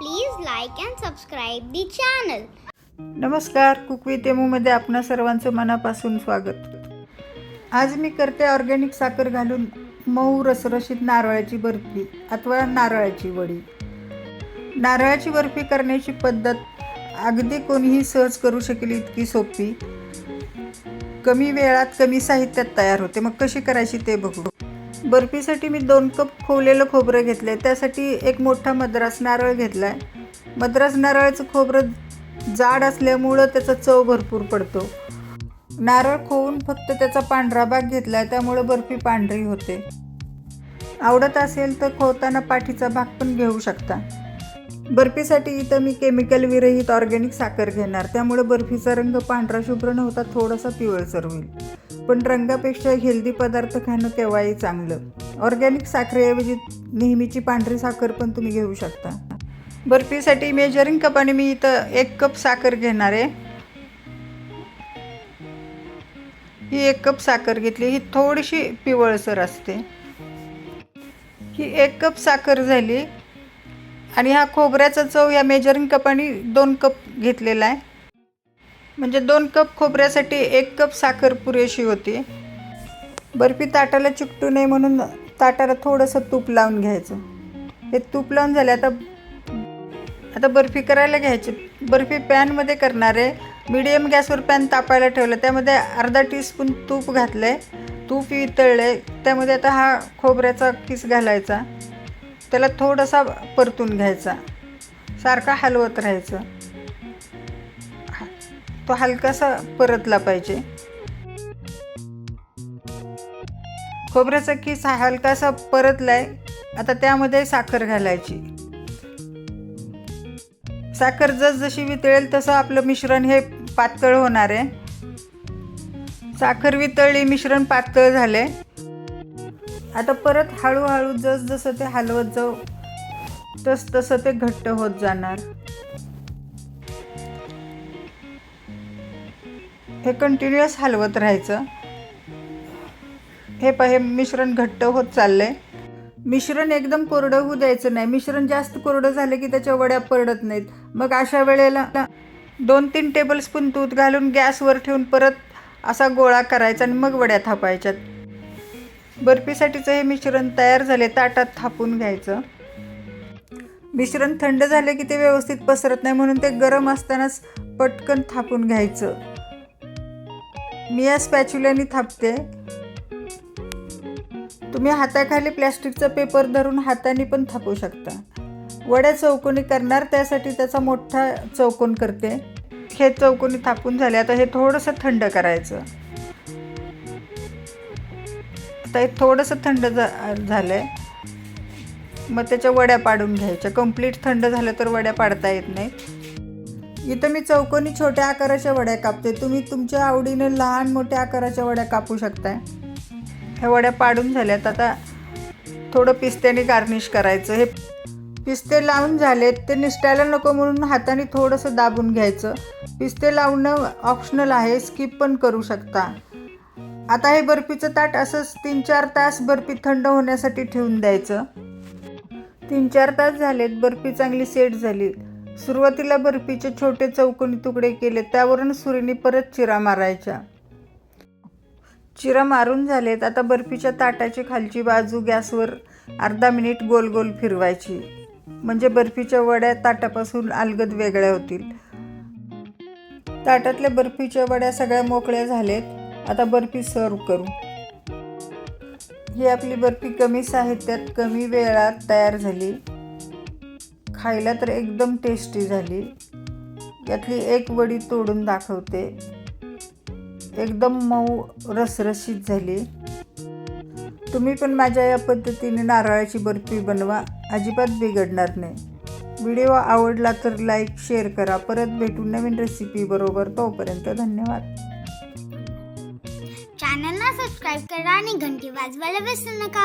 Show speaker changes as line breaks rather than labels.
Please like and subscribe the channel
नमस्कार cook with एमूमध्ये आपणा सर्वांचं मनापासून स्वागत. आज मी करते ऑर्गॅनिक साखर घालून मऊ रसरशीत नारळाची बर्फी अथवा नारळाची वडी. नारळाची बर्फी करण्याची पद्धत अगदी कोणीही सहज करू शकेल इतकी सोपी. कमी वेळात कमी साहित्यात तयार होते. मग कशी करायची ते बघू. बर्फीसाठी मी दोन कप खोवलेलं खोबरं घेतलं आहे त्यासाठी एक मोठा मद्रास नारळ घेतला आहे मद्रास नारळाचं खोबरं जाड असल्यामुळं त्याचा चव भरपूर पडतो. नारळ खोवून फक्त त्याचा पांढरा भाग घेतला आहे त्यामुळं बर्फी पांढरी होते. आवडत असेल तर खोवताना पाठीचा भाग पण घेऊ शकता. बर्फीसाठी इथं मी केमिकल विरहित ऑर्गॅनिक साखर घेणार. त्यामुळे बर्फीचा रंग पांढरा शुभ्र नव्हता थोडासा पिवळसर होईल. पण रंगापेक्षा हेल्दी पदार्थ खाणं केव्हाही चांगलं. ऑर्गॅनिक साखरेऐवजी नेहमीची पांढरी साखर पण तुम्ही घेऊ शकता. बर्फीसाठी मेजरिंग कपाने मी इथं एक कप साखर घेणार आहे. ही एक कप साखर घेतली. ही थोडीशी पिवळसर असते. ही एक कप साखर झाली. आणि हा खोबऱ्याचा चव या मेजरिंग कपाने दोन कप घेतलेला आहे. म्हणजे दोन कप खोबऱ्यासाठी एक कप साखर पुरेशी होती. बर्फी ताटाला चिकटू नये म्हणून ताटाला थोडंसं तूप लावून घ्यायचं. हे तूप लावून झाले आता आता बर्फी करायला घ्यायची. बर्फी पॅनमध्ये करणार आहे. मीडियम गॅसवर पॅन तापायला ठेवलं त्यामध्ये अर्धा टीस्पून तूप घातलं आहे तूप वितळलं आहे त्यामध्ये आता हा खोबऱ्याचा किस घालायचा. त्याला थोडासा परतून घ्यायचा. सारखा हलवत राहायचं. तो हलकासा परतला पाहिजे. खोबऱ्याचा किस हा हलकासा परतलाय आता त्यामध्ये साखर घालायची. साखर जसजशी वितळेल तसं आपलं मिश्रण हे पातळ होणार आहे. साखर वितळली मिश्रण पातळ झाले आता परत हळूहळू जस जसं ते हलवत जाऊ तस तसं ते घट्ट होत जाणार. हे कंटिन्युअस हलवत राहायचं. हे पहे मिश्रण घट्ट होत चाललंय. मिश्रण एकदम कोरडं होऊ द्यायचं नाही. मिश्रण जास्त कोरडं झालं की त्याच्या वड्या पडत नाहीत. मग अशा वेळेला दोन तीन टेबलस्पून दूध घालून गॅसवर ठेवून परत असा गोळा करायचा आणि मग वड्या थापायच्यात. बर्फीसाठीचं हे मिश्रण तयार झाले ताटात थापून घ्यायचं. मिश्रण थंड झाले की ते व्यवस्थित पसरत नाही म्हणून ते गरम असतानाच पटकन थापून घ्यायचं. मी या स्पॅच्युल्याने थापते. तुम्ही हाताखाली प्लॅस्टिकचा पेपर धरून हाताने पण थापू शकता. वड्या चौकोनी करणार त्यासाठी त्याचा मोठा चौकोन करते. हे चौकोनी थापून झाले. आता हे थोडंसं थंड करायचं. आता हे थोडंसं थंड झा झालं आहे मग त्याच्या वड्या पाडून घ्यायच्या. कंप्लीट थंड झालं तर वड्या पाडता येत नाही इथं मी चौकोनी छोट्या आकाराच्या वड्या कापते. तुम्ही तुमच्या आवडीनं लहान मोठ्या आकाराच्या वड्या कापू शकताय. ह्या वड्या पाडून झाल्यात. आता थोडं पिस्त्याने गार्निश करायचं. हे पिस्ते लावून झालेत. ते निसटायला नको म्हणून हाताने थोडंसं दाबून घ्यायचं. पिस्ते लावणं ऑप्शनल आहे. स्किप पण करू शकता. आता हे बर्फीचं ताट असंच तीन चार तास बर्फी थंड होण्यासाठी ठेवून द्यायचं. तीन चार तास झालेत बर्फी चांगली सेट झाली. सुरुवातीला बर्फीचे छोटे चौकोनी तुकडे केले त्यावरून सुरीने परत चिरा मारायच्या. चिरा मारून झालेत आता बर्फीच्या ताटाची खालची बाजू गॅसवर अर्धा मिनिट गोल गोल फिरवायची. म्हणजे बर्फीच्या वड्या ताटापासून अलगद वेगळ्या होतील. ताटातल्या बर्फीच्या वड्या सगळ्या मोकळ्या झालेत. आता बर्फी सर्व करू. ही आपली बर्फी कमी साहित्यात कमी वेळात तयार झाली. खायला तर एकदम टेस्टी झाली. यातली एक वडी तोडून दाखवते. एकदम मऊ रसरशीत झाली. तुम्ही पण माझ्या या पद्धतीने नारळाची बर्फी बनवा. अजिबात बिघडणार नाही. व्हिडिओ आवडला तर लाईक शेअर करा. परत भेटू नवीन रेसिपी बरोबर. तोपर्यंत धन्यवाद.
चॅनलला सबस्क्राईब करा आणि घंटी वाजवायला विसरू नका.